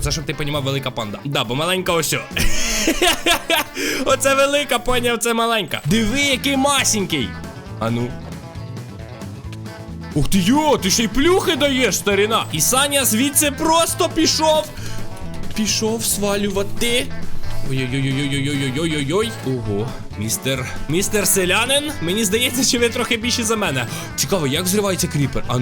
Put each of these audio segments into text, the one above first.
Оце щоб ти понімав велика панда. Да, бо маленька ось. Оце велика, поняв, це маленька. Диви, який масенький. А ну. Ух ти йо, ти ще й плюхи даєш, старина. І Саня звідси просто пішов. Пішов свалювати. Ой-ой-ой-ой-ой-ой-ой-ой-ой. Ого, містер. Містер селянин. Мені здається, чи ви трохи більше за мене. Цікаво, як зривається кріпер? А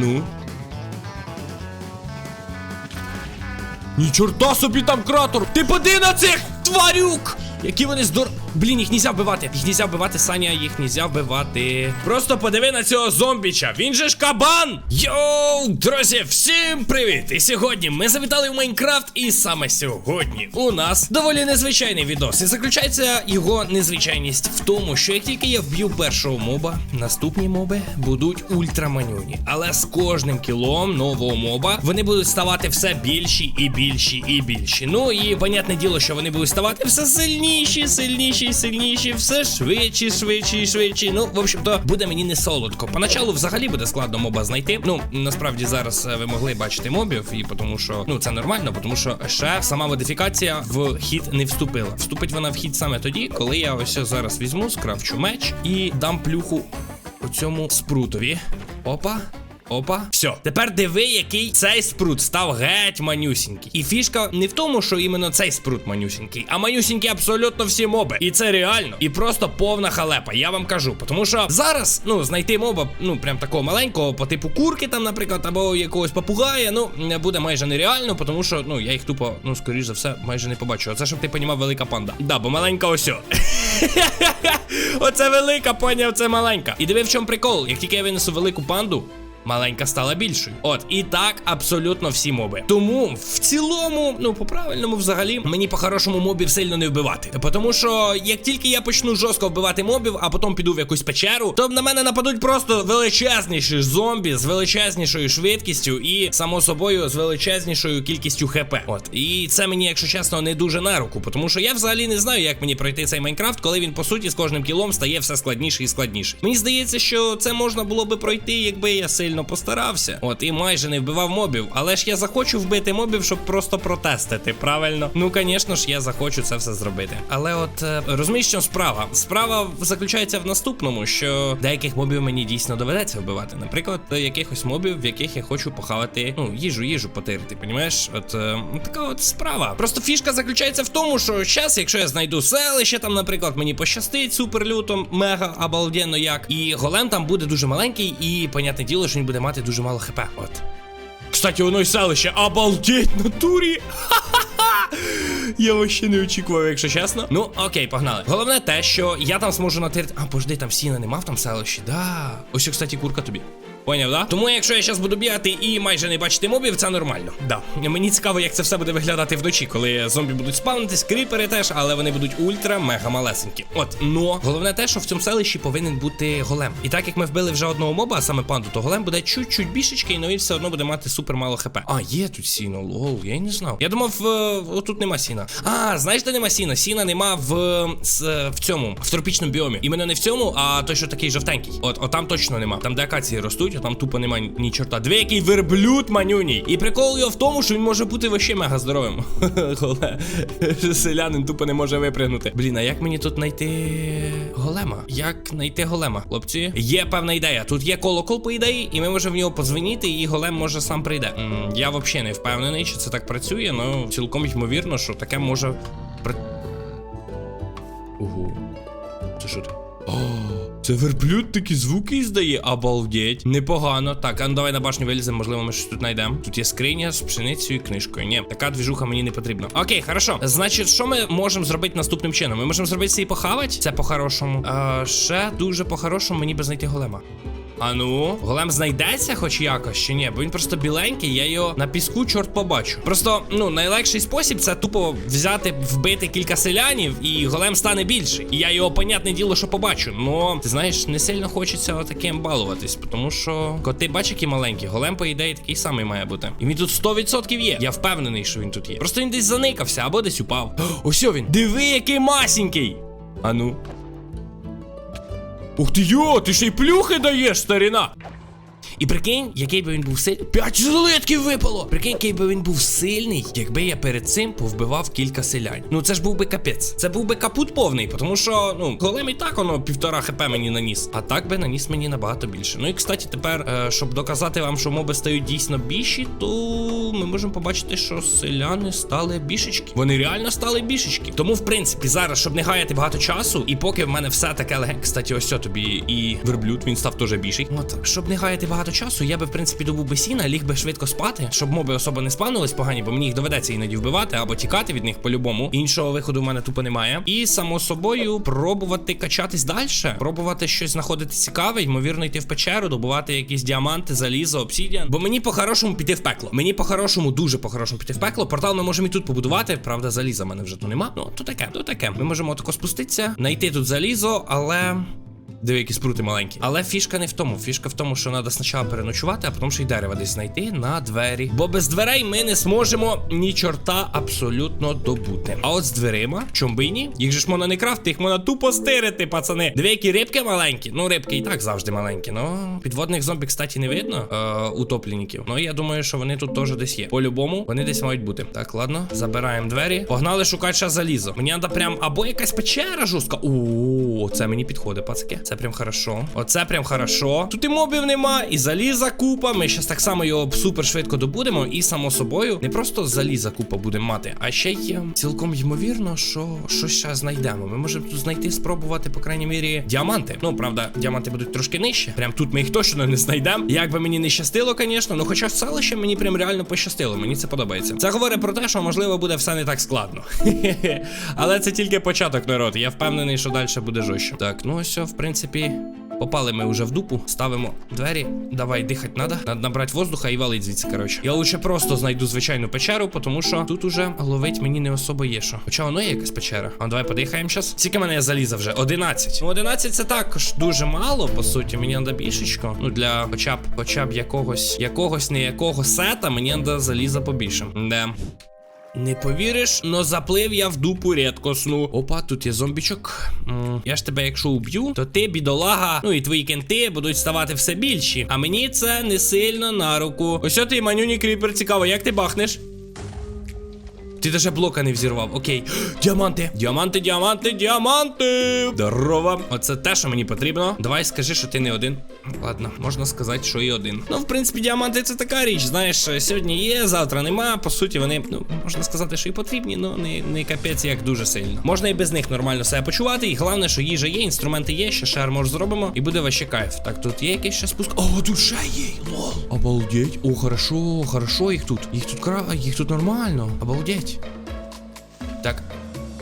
Ні, чорта собі там кратер! Ти поди на цих тварюк! Які вони здор... Блін, їх нельзя вбивати. Їх нельзя вбивати, Саня, їх нельзя вбивати. Просто подиви на цього зомбіча. Він же ж кабан! Йоу, друзі, всім привіт! І сьогодні ми завітали в Майнкрафт, і саме сьогодні у нас доволі незвичайний відос. І заключається його незвичайність в тому, що як тільки я вб'ю першого моба, наступні моби будуть ультраманюні. Але з кожним кілом нового моба вони будуть ставати все більші і більші і більші. Ну і понятне діло, що вони будуть ставати все сильніші, сильніші сильніші, все швидші, швидші швидші. Ну, в общем-то, буде мені не солодко. Поначалу взагалі буде складно моба знайти. Ну, насправді зараз е, ви могли бачити мобів, і тому що ну це нормально, тому що ще сама модифікація в хід не вступила. Вступить вона в хід саме тоді, коли я ось зараз візьму, скрафчу меч і дам плюху у цьому спрутові. Опа. Опа, все. Тепер диви, який цей спрут став геть манюсінький. І фішка не в тому, що іменно цей спрут манюсінький, а манюсінькі абсолютно всі моби. І це реально. І просто повна халепа. Я вам кажу. Тому що зараз, ну, знайти моба, ну, прям такого маленького, по типу курки, там, наприклад, або якогось попугая, ну, буде майже нереально, тому що, ну, я їх тупо, ну, скоріш за все, майже не побачу. Оце щоб ти понімав велика панда. Да, бо маленька ось. о. Оце велика, поняв, це маленька. І диви, в чому прикол. Як тільки я винесу велику панду. Маленька стала більшою. От, і так абсолютно всі моби. Тому в цілому, ну по правильному, взагалі, мені по-хорошому мобів сильно не вбивати. Тому що як тільки я почну жорстко вбивати мобів, а потім піду в якусь печеру, то на мене нападуть просто величезніші зомбі з величезнішою швидкістю і, само собою, з величезнішою кількістю хп. От. І це мені, якщо чесно, не дуже на руку, тому що я взагалі не знаю, як мені пройти цей Майнкрафт, коли він по суті з кожним кілом стає все складніше і складніше. Мені здається, що це можна було би пройти, якби я сильно постарався. От і майже не вбивав мобів. Але ж я захочу вбити мобів, щоб просто протестити. Правильно? Ну, звісно ж, я захочу це все зробити. Але от е, розумієш, що справа? Справа заключається в наступному, що деяких мобів мені дійсно доведеться вбивати. Наприклад, якихось мобів, в яких я хочу похавати, ну, їжу, їжу потирити. Понімаєш? От е, така от справа. Просто фішка заключається в тому, що зараз, якщо я знайду селище, там, наприклад, мені пощастить супер люто, мега обалденно як. І голем там буде дуже маленький, і понятне діло, що він буде мати дуже мало хп. От. Кстати, воно й селище, обалдеть, натурі. Ха-ха-ха! Я вообще не очікував, якщо чесно. Ну, окей, погнали. Головне те, що я там зможу натерти. А, пожди, там сіна не мав там селищі. Да. Ось, кстати, курка тобі. Поняв, да? Тому якщо я зараз буду бігати і майже не бачити мобів, це нормально. Да. Мені цікаво, як це все буде виглядати вночі, коли зомбі будуть спавнитись, кріпери теж, але вони будуть ультра мега малесенькі. От, но головне те, що в цьому селищі повинен бути голем. І так як ми вбили вже одного моба, а саме панду, то голем буде чуть-чуть більшечки, і він все одно буде мати супер мало хп. А, є тут сіно, лол, я й не знав. Я думав, е, отут нема сіна. А, знаєш, де нема сіна? Сіна нема в, с- в цьому, в тропічному біомі. Іменно не в цьому, а той, що такий жовтенький. От, от там точно нема. Там, де акації ростуть, а там тупо нема ні, чорта. Дві який верблюд манюній. І прикол його в тому, що він може бути вообще мега здоровим. Голе. Селянин тупо не може випригнути. Блін, а як мені тут знайти голема? Як знайти голема? Хлопці, є певна ідея. Тут є колокол, по ідеї, і ми можемо в нього подзвонити, і голем може сам прийде. М, я взагалі не впевнений, що це так працює, але цілком ймовірно, що таке може. Ого. Це що? О, це верблюд такі звуки здає. обалдеть. Непогано. Так, а ну давай на башню виліземо, можливо, ми щось тут знайдемо. Тут є скриня з пшеницею і книжкою. Ні, така двіжуха мені не потрібна. Окей, хорошо. Значить, що ми можемо зробити наступним чином? Ми можемо зробити це і похавати. Це по-хорошому. А, ще дуже по-хорошому мені би знайти голема. А ну, голем знайдеться хоч якось чи ні, бо він просто біленький, я його на піску чорт побачу. Просто ну найлегший спосіб це тупо взяти, вбити кілька селянів, і голем стане більший. І я його, понятне діло, що побачу. Ну, ти знаєш, не сильно хочеться таким балуватись, тому що коти бач, які маленькі, голем, по ідеї, такий самий має бути. І він тут 100% є. Я впевнений, що він тут є. Просто він десь заникався або десь упав. Ось він. Диви, який масенький. А ну. Ух ти йо, ти ще й плюхи даєш, старина! І прикинь, який би він був сильний. П'ять злитків випало! Прикинь, який би він був сильний, якби я перед цим повбивав кілька селянь. Ну це ж був би капець. Це був би капут повний, тому що, ну, голем і так воно півтора хп мені наніс. А так би наніс мені набагато більше. Ну і кстати, тепер, е, щоб доказати вам, що моби стають дійсно більші, то ми можемо побачити, що селяни стали бішечки. Вони реально стали бішечки. Тому, в принципі, зараз, щоб не гаяти багато часу, і поки в мене все таке легеньке, кстати, ось тобі і верблюд, він став теж більший. От, щоб не гаяти багато часу, я би, в принципі, добув би сіна, ліг би швидко спати, щоб моби особо не спавнились погані, бо мені їх доведеться іноді вбивати або тікати від них по-любому. Іншого виходу в мене тупо немає. І само собою пробувати качатись далі, пробувати щось знаходити цікаве, ймовірно, йти в печеру, добувати якісь діаманти, залізо, обсідіан. Бо мені по-хорошому піти в пекло. Мені по-хорошому, дуже по-хорошому піти в пекло. Портал ми можемо і тут побудувати. Правда, заліза в мене вже тут нема. Ну, то таке, то таке. Ми можемо тако спуститися, знайти тут залізо, але. Диви, спрути маленькі. Але фішка не в тому. Фішка в тому, що треба спочатку переночувати, а потім ще й дерева десь знайти на двері. Бо без дверей ми не зможемо ні чорта абсолютно добути. А от з дверима, чом би і ні? Їх же ж можна не крафти, їх можна тупо стирити, пацани. Диви, рибки маленькі. Ну, рибки і так завжди маленькі. Ну, підводних зомбі, кстати, не видно. Е, утопленників. Ну, я думаю, що вони тут теж десь є. По-любому, вони десь мають бути. Так, ладно, забираємо двері. Погнали шукати ще залізо. Мені треба прям або якась печера жорстка. О, це мені підходить, пацаки. Це прям хорошо. Оце прям хорошо. Тут і мобів нема, і заліза купа. Ми щас так само його супер швидко добудемо. І само собою не просто заліза купа будемо мати, а ще й е, цілком ймовірно, що щось ще знайдемо. Ми можемо тут знайти, спробувати, по крайній мірі, діаманти. Ну, правда, діаманти будуть трошки нижче. Прям тут ми їх точно не знайдемо. Як би мені не щастило, звісно. Ну, хоча з селищем мені прям реально пощастило. Мені це подобається. Це говорить про те, що можливо буде все не так складно. Але це тільки початок народ. Я впевнений, що далі буде жорстче. Так, ну ось, в принципі. Попали ми вже в дупу, ставимо двері. Давай дихати надо. Надо набрати воздуха і валить звідси. Коротше. Я лучше просто знайду звичайну печеру, тому що тут уже ловить мені не особо є що. Хоча воно є якась печера. А давай подихаємо зараз. Скільки мене заліза вже? 11. Ну, 11 це також дуже мало, по суті. Мені треба більшечко. Ну, для хоча б хоча б якогось якогось не якого сета, мені треба заліза побільше. Де. Не повіриш, но заплив я в дупу рідкосну. Опа, тут є зомбічок. М, Я ж тебе, якщо уб'ю, то ти, бідолага, ну і твої кенти будуть ставати все більші. А мені це не сильно на руку. Ось ти, манюні кріпер, цікаво, як ти бахнеш? Ти даже блока не взірвав. Окей. Діаманти. Діаманти, діаманти, діаманти. Здорово. Оце те, що мені потрібно. Давай скажи, що ти не один. Ладно, можна сказати, що і один. Ну, в принципі, діаманти це така річ. Знаєш, сьогодні є, завтра нема. По суті, вони, ну, можна сказати, що і потрібні, але не, не капець як дуже сильно. Можна і без них нормально себе почувати. І головне, що їжа є, інструменти є, ще шар може зробимо, і буде ваще кайф. Так, тут є якийсь ще спуск. О, тут ще є. Лол. Обалдеть. О, хорошо, хорошо їх тут. Їх тут кра, їх тут нормально. Обалдеть. Так.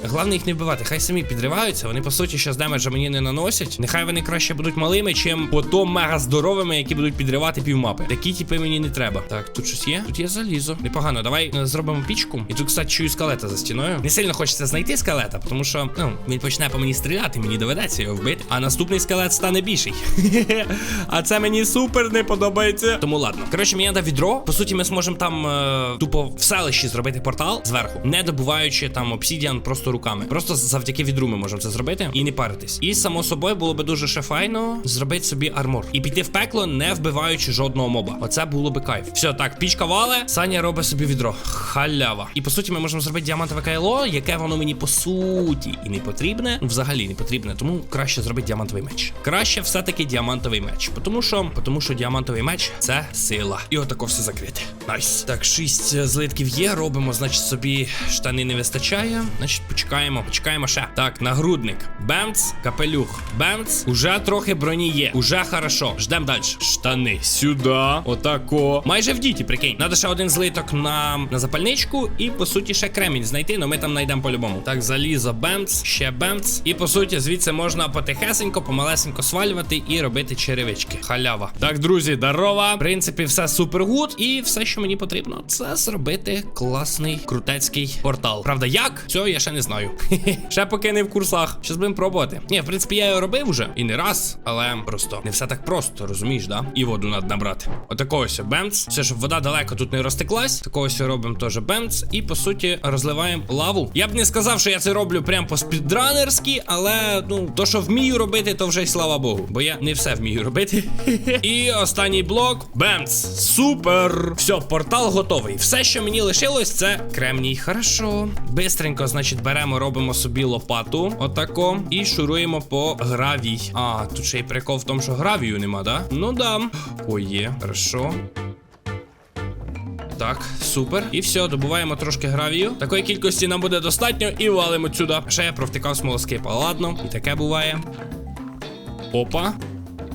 Головне їх не вбивати, хай самі підриваються. Вони по суті щас демеджа мені не наносять. Нехай вони краще будуть малими, чим потім мега здоровими, які будуть підривати півмапи. Такі типи мені не треба. Так, тут щось є. Тут є залізо. Непогано. Давай е, зробимо пічку. І тут, кстати, чую скелета за стіною. Не сильно хочеться знайти скелета, тому що ну він почне по мені стріляти, мені доведеться його вбити. А наступний скелет стане більший. А це мені супер не подобається. Тому ладно. Коротше, мені треба відро. По суті, ми зможемо там е, тупо в селищі зробити портал зверху, не добуваючи там обсідіан просто руками. Просто завдяки відру ми можемо це зробити і не паритись. І само собою було би дуже ще файно зробити собі армор і піти в пекло, не вбиваючи жодного моба. Оце було би кайф. Все, так, пічка вале, Саня робить собі відро. Халява. І по суті, ми можемо зробити діамантове кайло, яке воно мені по суті і не потрібне. Взагалі не потрібне. Тому краще зробити діамантовий меч. Краще все-таки діамантовий меч. Тому що, тому що діамантовий меч це сила. І отако все закрите. Найс. Так, шість злитків є. Робимо, значить, собі штани не вистачає. Значить, почекаємо, почекаємо ще. Так, нагрудник. Бемц, капелюх. Бемц. Уже трохи броні є. Уже хорошо. Ждем далі. Штани. Сюди. Отако. Майже в діті, прикинь. Надо ще один злиток на, на запальничку. І по суті ще кремінь знайти, але ми там знайдемо по-любому. Так, залізо, бемц, ще бемц. І по суті, звідси можна потихесенько, помалесенько свалювати і робити черевички. Халява. Так, друзі, здорова. В принципі, все супер гуд. І все, що мені потрібно, це зробити класний крутецький портал. Правда, як? Цього я ще не знаю. Знаю. Ще поки не в курсах. Щас будемо пробувати. Ні, в принципі, я його робив уже і не раз, але просто не все так просто, розумієш, да? І воду треба набрати. Отакого ось бемц. Все, щоб вода далеко тут не розтеклась. Такого ось робимо теж бемц. І по суті розливаємо лаву. Я б не сказав, що я це роблю прям по спідранерськи, але ну, то, що вмію робити, то вже й слава Богу. Бо я не все вмію робити. І останній блок. Бемц. Супер! Все, портал готовий. Все, що мені лишилось, це кремній. Хорошо. Бистренько, значить, беремо, робимо собі лопату. Отако. І шуруємо по гравій. А, тут ще й прикол в тому, що гравію нема, да? Ну да. Ой, є. Хорошо. Так, супер. І все, добуваємо трошки гравію. Такої кількості нам буде достатньо і валимо сюди. Ще я провтикав смолоскипа. Ладно, і таке буває. Опа.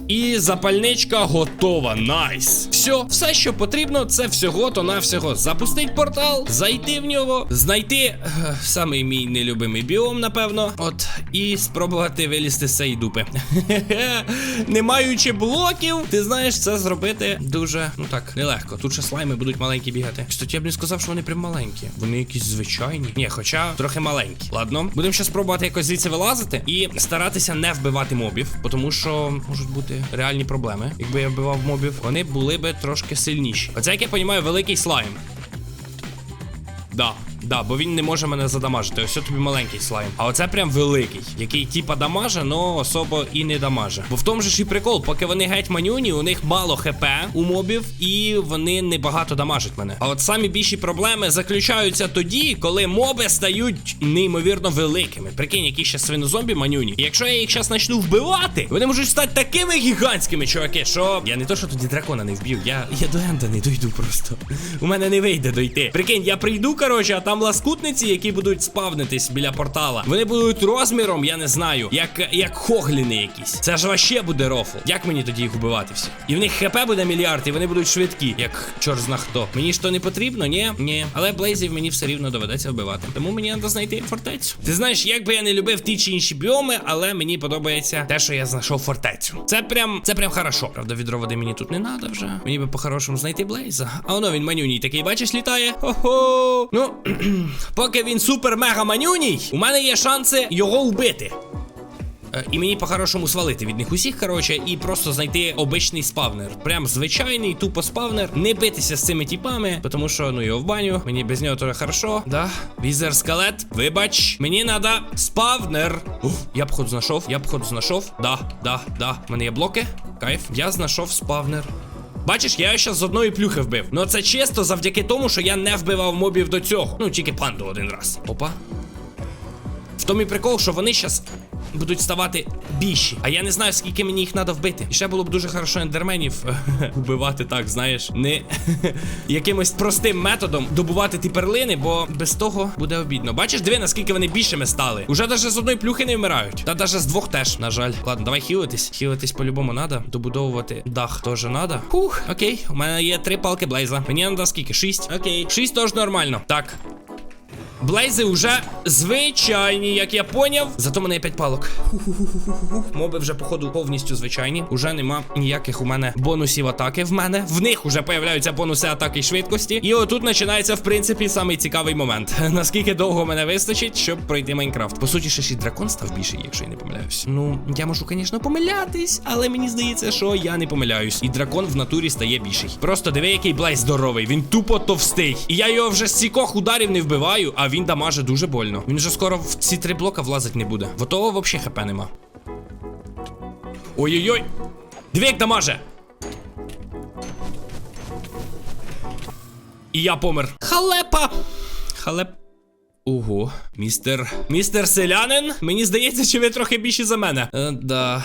І запальничка готова. Найс. Все, все, що потрібно, це всього то навсього запустить портал, зайти в нього, знайти е, самий мій нелюбимий біом, напевно. От, і спробувати вилізти з цієї дупи. Не маючи блоків, ти знаєш, це зробити дуже, ну так, нелегко. Тут ще слайми будуть маленькі бігати. Кстати, я б не сказав, що вони прям маленькі. Вони якісь звичайні. Ні, хоча трохи маленькі. Ладно, будемо ще спробувати якось звідси вилазити і старатися не вбивати мобів, тому що можуть бути реальні проблеми. Якби я вбивав мобів, вони були би трошки сильніші. Оце, як я розумію, великий слайм. Да, да, бо він не може мене задамажити. Ось тобі маленький слайм. А оце прям великий, який типа дамаже, но особо і не дамаже. Бо в тому ж і прикол, поки вони геть манюні, у них мало хп у мобів, і вони небагато дамажать мене. А от самі більші проблеми заключаються тоді, коли моби стають неймовірно великими. Прикинь, які ще свинозомбі манюні. І якщо я їх зараз почну вбивати, вони можуть стати такими гігантськими, чуваки, що я не то, що тоді дракона не вб'ю, я, я до енда не дойду просто. У мене не вийде дойти. Прикинь, я прийду, коротше, а там ласкутниці, які будуть спавнитись біля портала. Вони будуть розміром, я не знаю, як як хогліни якісь. Це ж вообще буде рофл. Як мені тоді їх вбивати всі? І в них хп буде мільярд, і вони будуть швидкі, як чор зна хто. Мені ж то не потрібно, ні? Ні. Але блейзів мені все рівно доведеться вбивати. Тому мені треба знайти фортецю. Ти знаєш, як би я не любив ті чи інші біоми, але мені подобається те, що я знайшов фортецю. Це прям це прям хорошо. Правда, відро води мені тут не треба вже. Мені би по-хорошому знайти блейза. А воно він манюній такий, бачиш, літає. Хо-хо. Ну, поки він супер мега манюній, у мене є шанси його вбити. Е, І мені по-хорошому свалити від них усіх, коротше, і просто знайти обичний спавнер. Прям звичайний, тупо спавнер. Не битися з цими типами, тому що ну його в баню. Мені без нього теж хорошо. Да. Візер скелет. Вибач, мені надо спавнер. Ух, я походу знайшов. Я походу знайшов. Да, да, да. У мене є блоки. Кайф. Я знайшов спавнер. Бачиш, я ще з одної плюхи вбив. Ну це чисто завдяки тому, що я не вбивав мобів до цього. Ну, тільки панду один раз. Опа. В тому і прикол, що вони зараз будуть ставати більші. А я не знаю, скільки мені їх треба вбити. І ще було б дуже хорошо ендерменів вбивати так, знаєш, не якимось простим методом добувати ті перлини, бо без того буде обідно. Бачиш, диви, наскільки вони більшими стали. Уже навіть з одної плюхи не вмирають. Та навіть з двох теж, на жаль. Ладно, давай хілитись. Хілитись по-любому надо. Добудовувати дах теж надо. Хух, окей. У мене є три палки блейза. Мені треба скільки? Шість. Окей. Шість теж нормально. Так. Блейзи вже звичайні, як я поняв. Зато мене є 5 палок. Моби вже, походу, повністю звичайні. Уже нема ніяких у мене бонусів атаки в мене. В них вже появляються бонуси атаки і швидкості. І отут починається, в принципі, самий цікавий момент. Наскільки довго мене вистачить, щоб пройти Майнкрафт. По суті, ще ж і дракон став більший, якщо я не помиляюсь. Ну, я можу, звісно, помилятись, але мені здається, що я не помиляюсь. І дракон в натурі стає більший. Просто диви, який Блейз здоровий. Він тупо товстий. І я його вже з стількох ударів не вбиваю, а він дамаже дуже больно. Він вже скоро в ці три блока влазить не буде. В того взагалі хп нема. Ой-ой-ой! Диви, як дамаже! І я помер. Халепа! Халеп. Ого, містер. Містер селянин? Мені здається, чи ви трохи більші за мене. Е, да.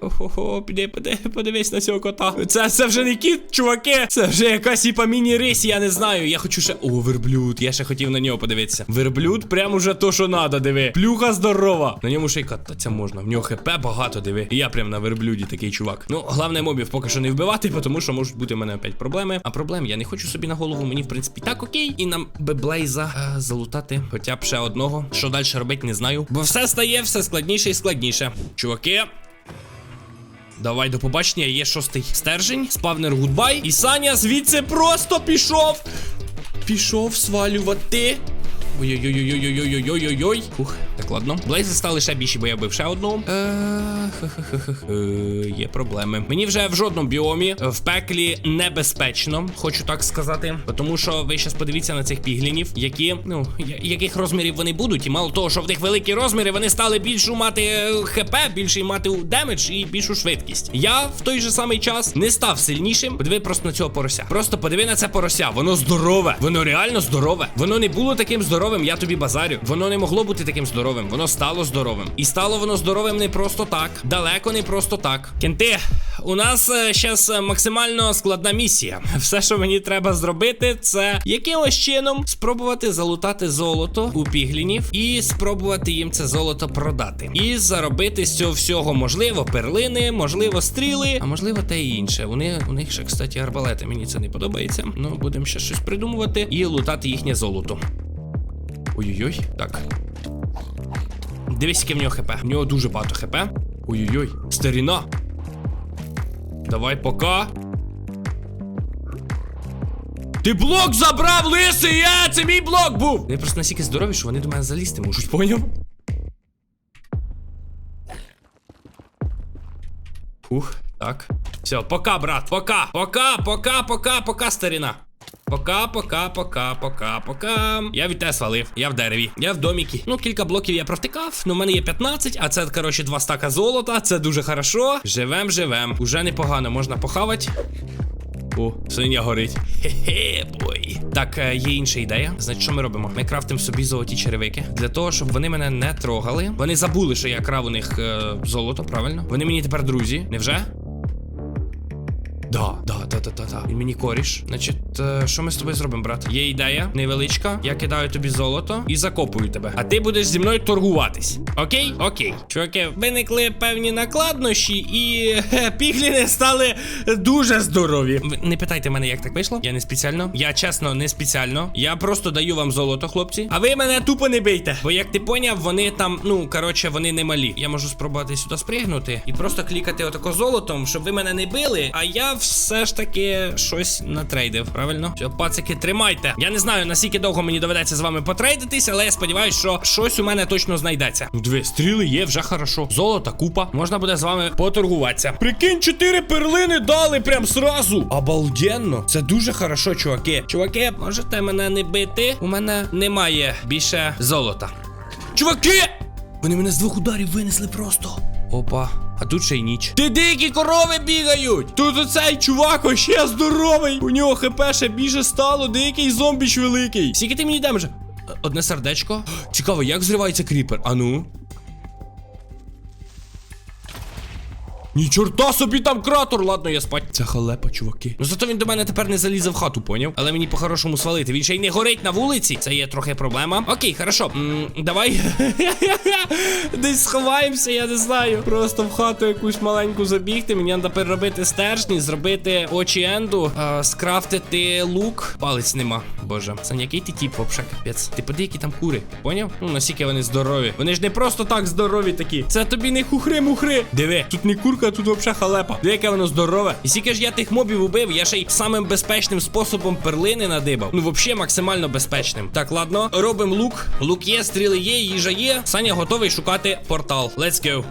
Ого, піди, піди, подивись на цього кота. Це, це вже не кіт, чуваки. Це вже якась іпа міні-рись, я не знаю. Я хочу ще. О, верблюд. Я ще хотів на нього подивитися. Верблюд, прям уже то, що надо, диви. Плюха здорова. На ньому ще й кататися можна. В нього хп багато, диви. І я прям на верблюді такий чувак. Ну, головне мобів поки що не вбивати, тому що можуть бути в мене опять проблеми. А проблем я не хочу собі на голову. Мені, в принципі, так окей. І нам би Блейза е, залутати. Хоча б ще одного. Що далі робити, не знаю. Бо все стає все складніше і складніше. Чуваки. Давай до побачення, є шостий стержень, спавнер гудбай. І Саня звідси просто пішов. Пішов свалювати. Ой-ой-ой-ой-ой-ой-ой-ой-ой. Ух, так ладно. Блейзи стали ще більші, бо я бив ще одну. Е, Є проблеми. Мені вже в жодному біомі е, в пеклі небезпечно, хочу так сказати. Тому що ви зараз подивіться на цих піглінів, які, ну, яких розмірів вони будуть. І мало того, що в них великі розміри, вони стали більшу мати е, хп, більший мати демедж і більшу швидкість. Я в той же самий час не став сильнішим. Подиви просто на цього порося. Просто подиви на це порося. Воно здорове. Воно реально здорове. Воно не було таким здоровим, я тобі базарю. Воно не могло бути таким здоровим. Воно стало здоровим. І стало воно здоровим не просто так. Далеко не просто так. Кенти, у нас зараз максимально складна місія. Все, що мені треба зробити, це якимось чином спробувати залутати золото у піглінів і спробувати їм це золото продати. І заробити з цього всього можливо перлини, можливо, стріли, а можливо, те і інше. Вони у них ще, кстати, арбалети. Мені це не подобається. Ну, будемо ще щось придумувати і лутати їхнє золото. Ой-ой-ой, так. Дивись, яке в нього хп. В нього дуже багато хп. Ой-ой-ой, старіна. Давай пока. Ти блок забрав, лисий! Е, це мій блок був! Вони просто настільки здорові, що вони до мене залізти можуть, поняв? Ух, так. Все, пока, брат, пока, пока, пока, пока, пока, старіна. Пока, пока, пока, пока, пока. Я від тебе свалив. Я в дереві. Я в доміки. Ну, кілька блоків я провтикав. Ну, в мене є 15, а це, коротше, два стака золота. Це дуже хорошо. Живем, живем. Уже непогано, можна похавати. О, свиня горить. Хе-хе, бой. Так, е, є інша ідея. Значить, що ми робимо? Ми крафтимо собі золоті черевики для того, щоб вони мене не трогали. Вони забули, що я крав у них е, золото, правильно? Вони мені тепер друзі, невже? Да, да, да, да, да, да. Він мені коріш. Значить, е, що ми з тобою зробимо, брат? Є ідея невеличка. Я кидаю тобі золото і закопую тебе. А ти будеш зі мною торгуватись. Окей? Окей. Чуваки, виникли певні накладнощі, і хе, пігліни стали дуже здорові. Ви не питайте мене, як так вийшло. Я не спеціально. Я чесно, не спеціально. Я просто даю вам золото, хлопці. А ви мене тупо не бийте. Бо як ти поняв, вони там, ну коротше, вони не малі. Я можу спробувати сюди спригнути і просто клікати отако золотом, щоб ви мене не били. А я все ж таки щось натрейдив, правильно? Все, пацики, тримайте. Я не знаю, наскільки довго мені доведеться з вами потрейдитись, але я сподіваюся, що щось у мене точно знайдеться. Ну, диви, стріли є, вже хорошо. Золота, купа. Можна буде з вами поторгуватися. Прикинь, чотири перлини дали прям сразу. Обалденно. Це дуже хорошо, чуваки. Чуваки, можете мене не бити. У мене немає більше золота. Чуваки! Вони мене з двох ударів винесли просто. Опа, а тут ще й ніч. Ти дикі корови бігають! Тут оцей чувак ще здоровий. У нього хп ще більше стало, дикий зомбіч великий. Скільки ти мені демеджа? Одне сердечко. Цікаво, як зривається кріпер? Ану. Ні, чорта собі там кратер, ладно, я спать. Це халепа, чуваки. Ну зато він до мене тепер не залізе в хату, поняв? Але мені по-хорошому свалити. Він ще й не горить на вулиці. Це є трохи проблема. Окей, хорошо. М, давай. Десь сховаємося, я не знаю. Просто в хату якусь маленьку забігти. Мені треба переробити стержні, зробити очі енду, а, скрафтити лук. Палець нема. Боже, це який ти тіп, вообще капець. Ти поди, які там кури. Поняв? Ну наскільки вони здорові. Вони ж не просто так здорові такі. Це тобі не хухри-мухри. Диви, тут не курка, тут вообще халепа. Де яке воно здорове. І скільки ж я тих мобів убив, я ще й самим безпечним способом перлини надибав. Ну, взагалі, максимально безпечним. Так, ладно, робимо лук. Лук є, стріли є, їжа є. Саня готовий шукати портал. Let's go.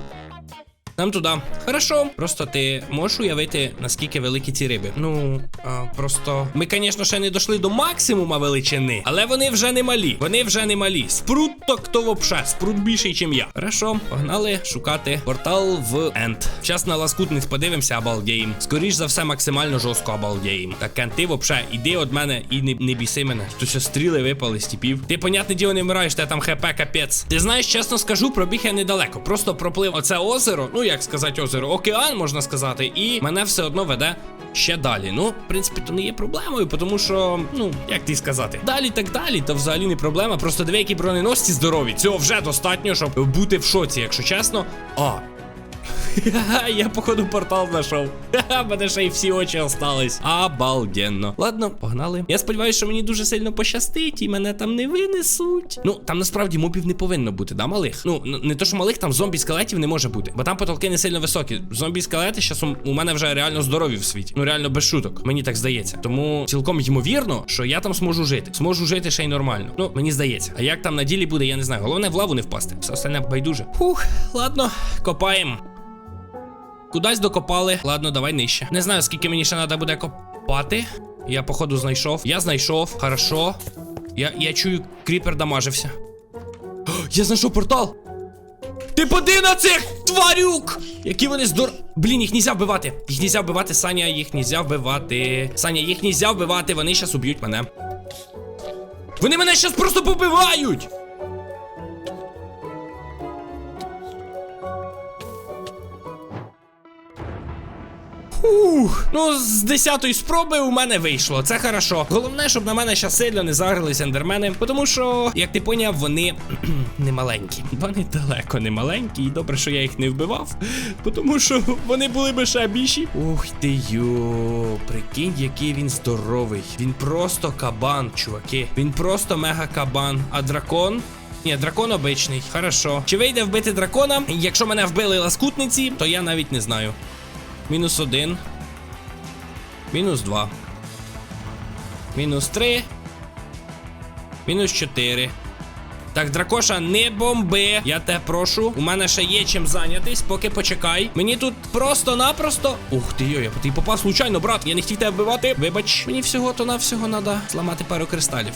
Нам туди. Хорошо. Просто ти можеш уявити, наскільки великі ці риби. Ну, а, просто. Ми, звісно, ще не дійшли до максимума величини, але вони вже не малі. Вони вже не малі. Спрут то хто вообще. Спрут більший, ніж я. Хорошо, погнали шукати портал в Енд. Час на ласкутниць подивимося, обалдеїм. Скоріш за все, максимально жорстко обалдеїм. Так, Кен, ти вообще, іди від мене і не, не біси мене. Тут ще стріли випали з тіпів. Ти, понятне діло, не вмираєш, те там хп капець. Ти знаєш, чесно скажу, пробіг я недалеко. Просто проплив оце озеро. Ну, як сказати, озеро, океан, можна сказати, і мене все одно веде. Ще далі. Ну, в принципі, то не є проблемою, тому що, ну, як ти сказати, далі так далі, то взагалі не проблема. Просто деякі броненосці здорові. Цього вже достатньо, щоб бути в шоці, якщо чесно. А. Я походу портал знайшов. Ха-ха, мене ще й всі очі остались. Обалденно. Ладно, погнали. Я сподіваюся, що мені дуже сильно пощастить і мене там не винесуть. Ну, там насправді мобів не повинно бути, да, малих? Ну, не то, що малих, там зомбі скелетів не може бути. Бо там потолки не сильно високі. Зомбі скелети зараз у мене вже реально здорові в світі. Ну, реально без шуток. Мені так здається. Тому цілком ймовірно, що я там зможу жити. Зможу жити ще й нормально. Ну, мені здається. А як там на ділі буде, я не знаю. Головне в лаву не впасти. Все остальне байдуже. Фух, ладно, копаємо. Кудись докопали. Ладно, давай нижче. Не знаю, скільки мені ще треба буде копати. Я, походу, знайшов. Я знайшов. Хорошо. Я, я чую, кріпер дамажився. О, я знайшов портал. Ти поди на цих тварюк! Які вони здор... Блін, їх нельзя вбивати. Їх нельзя вбивати, Саня, їх нельзя вбивати. Саня, їх нельзя вбивати, вони щас уб'ють мене. Вони мене щас просто побивають! Ух, ну з десятої спроби у мене вийшло. Це хорошо. Головне, щоб на мене ще сильно не загрились ендермени, тому що, як ти поняв, вони не маленькі. Вони далеко не маленькі, і добре, що я їх не вбивав, тому що вони були би ще більші. Ух ти йо, прикинь, який він здоровий. Він просто кабан, чуваки. Він просто мега кабан. А дракон. Ні, дракон обичний, хорошо. Чи вийде вбити дракона? Якщо мене вбили ласкутниці, то я навіть не знаю. Мінус один. Мінус два. Мінус три. Мінус чотири. Так, дракоша, не бомби. Я те прошу. У мене ще є чим зайнятись, поки почекай. Мені тут просто-напросто. Ух ти йо, я ти попав случайно, брат. Я не хотів тебе вбивати. Вибач, мені всього-то навсього треба зламати пару кристалів.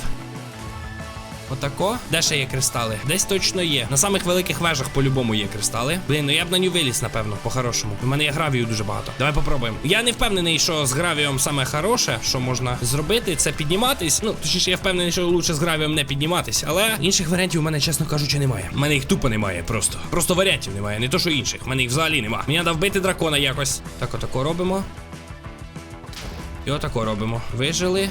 Отако. Де ще є кристали? Десь точно є. На самих великих вежах по-любому є кристали. Блін, ну я б на нього виліз, напевно, по-хорошому. У мене є гравію дуже багато. Давай попробуємо. Я не впевнений, що з гравієм саме хороше, що можна зробити, це підніматись. Ну, точніше, я впевнений, що лучше з гравієм не підніматись. Але інших варіантів у мене, чесно кажучи, немає. У мене їх тупо немає просто. Просто варіантів немає. Не то, що інших. У мене їх взагалі немає. Мені треба вбити дракона якось. Так, отако робимо. І отако робимо. Вижили.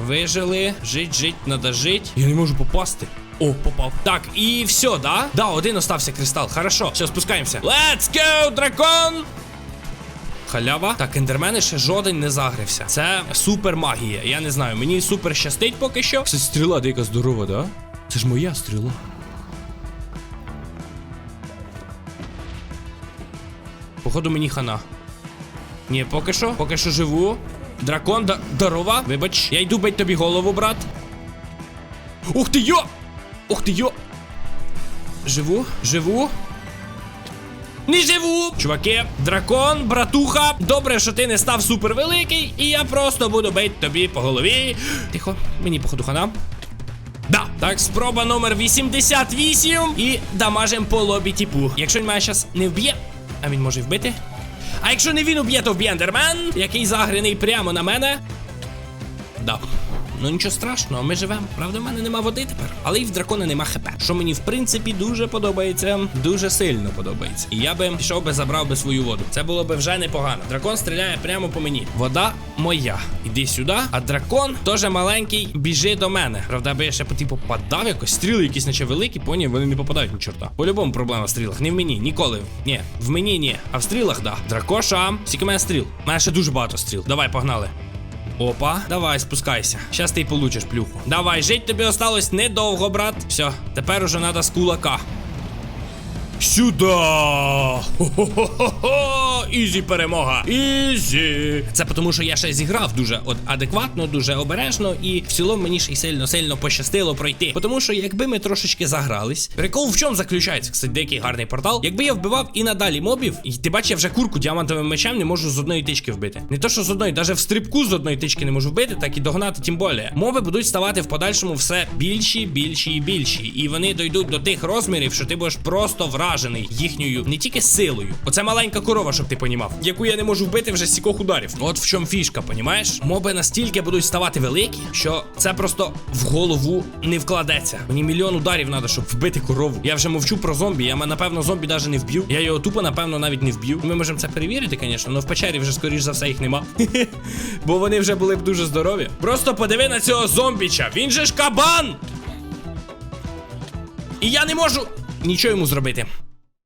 Вижили. Жить, жить, надо жить. Я не можу попасти. О, попав. Так, і все, да? Да, один остався кристал. Хорошо. Все, спускаємося. Let's go, дракон! Халява. Так, ендермени ще жоден не загрився. Це супер магія. Я не знаю, мені супер щастить поки що. Це стріла дика здорова, да? Це ж моя стріла. Походу, мені хана. Ні, поки що, поки що живу. Дракон, да, здорова. Вибач, я йду бить тобі голову, брат. Ух ти йо! Ух ти йо! Живу, живу. Не живу! Чуваки, дракон, братуха. Добре, що ти не став супер великий, і я просто буду бить тобі по голові. Тихо, мені походу хана. Да, так, спроба номер 88 і дамажем по лобі типу. Якщо він мене зараз не вб'є, а він може вбити. А якщо не він уб'є, то вб'є ендермен, який загрений прямо на мене. Да. Ну нічого страшного, ми живемо. Правда, в мене нема води тепер, але і в дракона нема хп. Що мені в принципі дуже подобається, дуже сильно подобається. І я би пішов би забрав би свою воду. Це було би вже непогано. Дракон стріляє прямо по мені. Вода моя. Іди сюди. А дракон теж маленький, біжи до мене. Правда, би я ще типу попадав якось. Стріли якісь, наче великі, поні, вони не попадають ні чорта. По-любому проблема в стрілах. Не в мені, ніколи. Ні, в мені ні. А в стрілах, да. Дракоша. Скільки мене стріл? У мене ще дуже багато стріл. Давай, погнали. Опа, давай, спускайся. Щас ти получиш плюху. Давай, жить тобі осталось недовго, брат. Все, тепер уже надо з кулака. Сюда! Ізі перемога! Ізі! Це тому, що я ще зіграв дуже от адекватно, дуже обережно, і в цілому мені ще й сильно-сильно пощастило пройти. Тому що якби ми трошечки загрались. Прикол в чому заключається? Кстати, деякий гарний портал. Якби я вбивав і надалі мобів, і ти бачиш, я вже курку діамантовим мечем не можу з одної тички вбити. Не то, що з одної, навіть в стрибку з одної тички не можу вбити, так і догнати, тим більше. Моби будуть ставати в подальшому все більші, більші і більші. І вони дойдуть до тих розмірів, що ти будеш просто вражений їхньою не тільки силою. Оце маленька корова, щоб ти понімав, яку я не можу вбити вже сікох ударів. От в чому фішка, понімаєш? Моби настільки будуть ставати великі, що це просто в голову не вкладеться. Мені мільйон ударів треба, щоб вбити корову. Я вже мовчу про зомбі. Я напевно зомбі навіть не вб'ю. Я його тупо, напевно, навіть не вб'ю. Ми можемо це перевірити, звісно, але в печері вже скоріш за все їх нема. Бо вони вже були б дуже здорові. Просто подиви на цього зомбіча. Він же ж кабан! І я не можу нічого йому зробити.